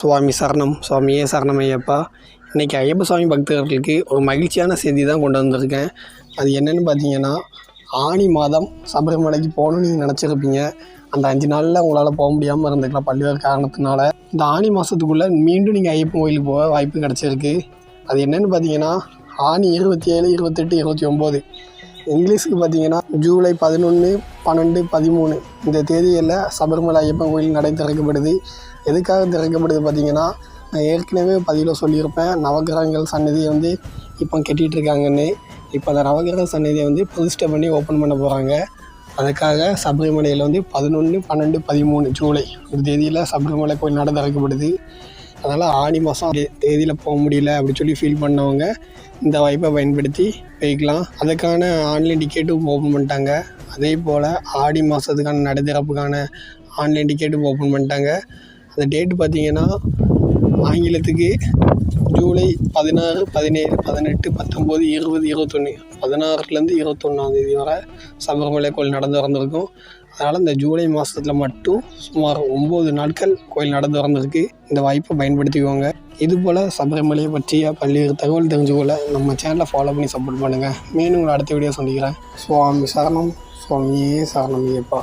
சுவாமி சரணம் சுவாமியே சரணம் ஐயப்பா இன்றைக்கி ஐயப்ப சுவாமி பக்தர்களுக்கு ஒரு மகிழ்ச்சியான செய்தி தான் கொண்டு வந்திருக்கேன். அது என்னென்னு பார்த்தீங்கன்னா ஆனி மாதம் சபரிமலைக்கு போகணும்னு நீங்கள் நினச்சிருப்பீங்க. அந்த அஞ்சு நாளில் உங்களால் போக முடியாமல் இருந்துக்கலாம் பல்வேறு காரணத்தினால. இந்த ஆனி மாதத்துக்குள்ளே மீண்டும் நீங்கள் ஐயப்பன் கோயிலுக்கு போக வாய்ப்பு கிடச்சிருக்கு. அது என்னென்னு பார்த்தீங்கன்னா ஆனி இருபத்தி ஏழு இருபத்தெட்டு இருபத்தி ஒம்பது. இங்கிலீஷுக்கு பார்த்தீங்கன்னா ஜூலை பதினொன்று பன்னெண்டு பதிமூணு. இந்த தேதியில் சபரிமலை ஐயப்பன் கோயில் நடை திறக்கப்படுது. எதுக்காக திறக்கப்படுது பார்த்தீங்கன்னா நான் ஏற்கனவே பதிவில் சொல்லியிருப்பேன். நவகிரகங்கள் சன்னதியை வந்து இப்போ கட்டிகிட்டு இருக்காங்கன்னு இப்போ அந்த நவகிரக சன்னதியை வந்து பிரதிஷ்டை பண்ணி ஓப்பன் பண்ண போகிறாங்க அதுக்காக சபரிமலையில் வந்து பதினொன்று பன்னெண்டு பதிமூணு ஜூலை இந்த தேதியில் சபரிமலை கோயில் நடை திறக்கப்படுது. அதனால் ஆடி மாதம் தேதியில் போக முடியல அப்படின்னு சொல்லி ஃபீல் பண்ணவங்க இந்த வாய்ப்பை பயன்படுத்தி போய்க்கலாம். அதுக்கான ஆன்லைன் டிக்கெட்டும் ஓப்பன் பண்ணிட்டாங்க. அதே போல் ஆடி மாதத்துக்கான நடுதிறப்புக்கான ஆன்லைன் டிக்கெட்டும் ஓப்பன் பண்ணிட்டாங்க. அந்த டேட் பார்த்தீங்கன்னா ஆங்கிலத்துக்கு ஜூலை பதினாறு பதினேழு பதினெட்டு பத்தொம்போது இருபது இருபத்தொன்று பதினாறுலேருந்து இருபத்தொன்னாந்தேதி வரை சபரிமலை கோயில் நடந்து திறந்திருக்கும் அதனால் இந்த ஜூலை மாதத்தில் மட்டும் சுமார் ஒம்பது நாட்கள் கோயில் நடந்து திறந்திருக்கு இந்த வாய்ப்பை பயன்படுத்திக்கோங்க. இதுபோல் சபரிமலையை பற்றிய பல்வேறு தகவல் தெரிஞ்சுக்கொள்ள நம்ம சேனலை ஃபாலோ பண்ணி சப்போர்ட் பண்ணுங்கள் மேலும் உங்களை அடுத்த வீடியோ சந்திக்கிறேன். சுவாமி சரணம். சுவாமியே சரணம் ஐயப்பா.